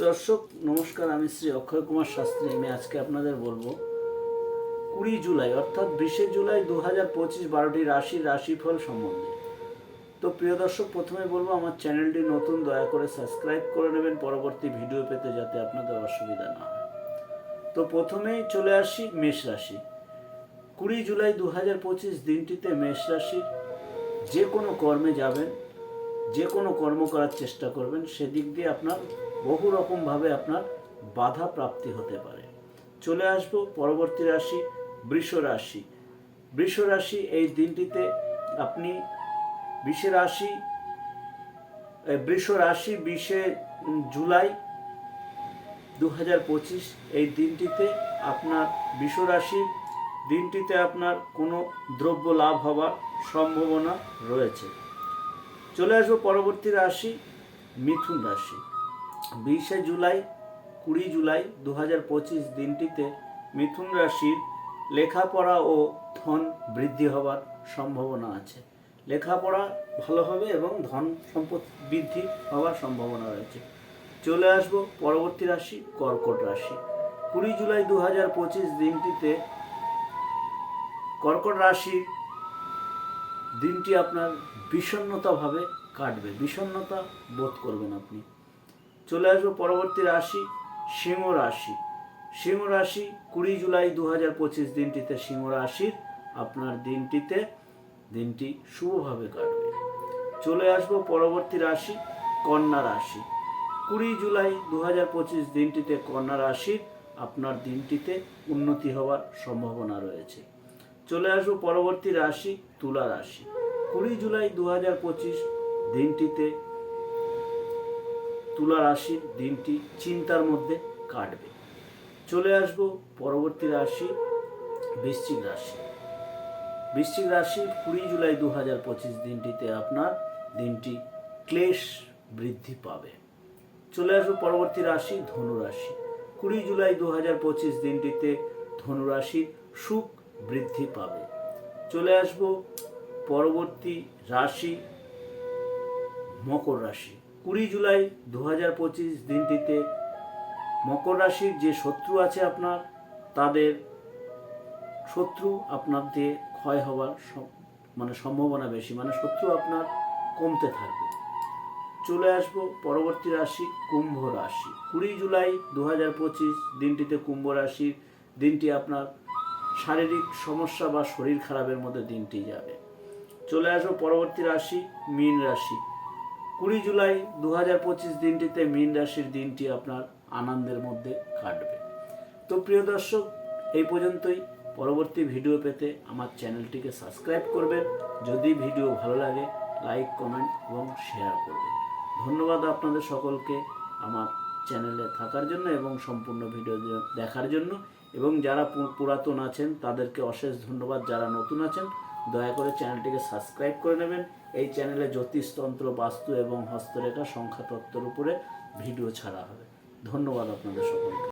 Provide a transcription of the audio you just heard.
দর্শক, নমস্কার, আমি শ্রী অক্ষয় কুমার শাস্ত্রী। আমি আজকে আপনাদের বলব কুড়ি জুলাই, অর্থাৎ বিশে জুলাই দু হাজার পঁচিশ বারোটি রাশির রাশিফল সম্বন্ধে। তো প্রিয় দর্শক, প্রথমে বলব, আমার চ্যানেলটি নতুন, দয়া করে সাবস্ক্রাইব করে নেবেন। পরবর্তী ভিডিও পেতে যাতে আপনাদের অসুবিধা না হয়। তো প্রথমেই চলে আসি মেষ রাশি। কুড়ি জুলাই দু হাজার পঁচিশ দিনটিতে মেষ রাশির যে কোনো কর্মে যাবেন। যে কোনো কর্ম করার চেষ্টা করবেন, সেদিক দিয়ে আপনার বহু রকমভাবে আপনার বাধা প্রাপ্তি হতে পারে। চলে আসব পরবর্তী রাশি, বৃষ রাশি। বৃষ রাশি এই দিনটিতে আপনি বিশে রাশি বৃষ রাশি বিশে জুলাই দু হাজার পঁচিশ এই দিনটিতে আপনার বৃষ রাশির দিনটিতে আপনার কোনো দ্রব্য লাভ হওয়ার সম্ভাবনা রয়েছে। চলে আসব পরবর্তী রাশি, মিথুন রাশি। বিশে জুলাই, কুড়ি জুলাই দু পঁচিশ দিনটিতে মিথুন রাশির লেখাপড়া ও ধন বৃদ্ধি হওয়ার সম্ভাবনা আছে। লেখাপড়া ভালো হবে এবং ধন সম্পদ বৃদ্ধি হওয়ার সম্ভাবনা রয়েছে। চলে আসব পরবর্তী রাশি, কর্কট রাশি। কুড়ি জুলাই দু হাজার পঁচিশ দিনটিতে কর্কট রাশির দিনটি আপনার বিষণ্ণতাভাবে কাটবে, বিষণ্ণতা বোধ করবেন আপনি। চলে আসব পরবর্তী রাশি, সিংহ রাশি। সিংহ রাশি কুড়ি জুলাই দু হাজার পঁচিশ দিনটিতে সিংহ রাশির, আপনার দিনটিতে দিনটি শুভভাবে কাটবে। চলে আসব পরবর্তী রাশি, কন্যা রাশি। কুড়ি জুলাই দু হাজার পঁচিশ দিনটিতে কন্যা রাশির, আপনার দিনটিতে উন্নতি হওয়ার সম্ভাবনা রয়েছে। চলে আসব পরবর্তী রাশি তুলা রাশি। কুড়ি জুলাই দু হাজার পঁচিশ দিনটিতে তুলা রাশির দিনটি চিন্তার মধ্যে কাটবে। চলে আসব পরবর্তী রাশি বৃশ্চিক রাশি। বৃশ্চিক রাশি কুড়ি জুলাই দু হাজার পঁচিশ দিনটিতে আপনার দিনটি ক্লেশ বৃদ্ধি পাবে। চলে আসব পরবর্তী রাশি ধনুরাশি কুড়ি জুলাই দু হাজার পঁচিশ দিনটিতে ধনু রাশির সুখ বৃদ্ধি পাবে। চলে আসব পরবর্তী রাশি, মকর রাশি। কুড়ি জুলাই দু হাজার পঁচিশ দিনটিতে মকর রাশির যে শত্রু আছে আপনার, তাদের শত্রু আপনার দিয়ে ক্ষয় হওয়ার মানে সম্ভাবনা বেশি। মানে শত্রু আপনার কমতে থাকবে। চলে আসব পরবর্তী রাশি, কুম্ভ রাশি। কুড়ি জুলাই দু হাজার পঁচিশ দিনটিতে কুম্ভ রাশির দিনটি আপনার শারীরিক সমস্যা বা শরীর খারাপের মধ্যে দিনটি যাবে। চলে আসব পরবর্তী রাশি, মীন রাশি। কুড়ি জুলাই দু হাজার পঁচিশ দিনটিতে মীন রাশির দিনটি আপনার আনন্দের মধ্যে কাটবে। তো প্রিয় দর্শক, এই পর্যন্তই। পরবর্তী ভিডিও পেতে আমার চ্যানেলটিকে সাবস্ক্রাইব করবেন। যদি ভিডিও ভালো লাগে, লাইক, কমেন্ট এবং শেয়ার করবেন। ধন্যবাদ আপনাদের সকলকে আমার চ্যানেলে থাকার জন্য এবং সম্পূর্ণ ভিডিও দেখার জন্য। এবং যারা পুরাতন আছেন, তাদেরকে অশেষ ধন্যবাদ। যারা নতুন আছেন, দয়া করে চ্যানেলটিকে সাবস্ক্রাইব করে নেবেন। এই চ্যানেলে জ্যোতিষতন্ত্র, বাস্তু এবং হস্তরেখা, সংখ্যাতত্ত্বের উপরে ভিডিও ছাড়া হবে। ধন্যবাদ আপনাদের সকলকে।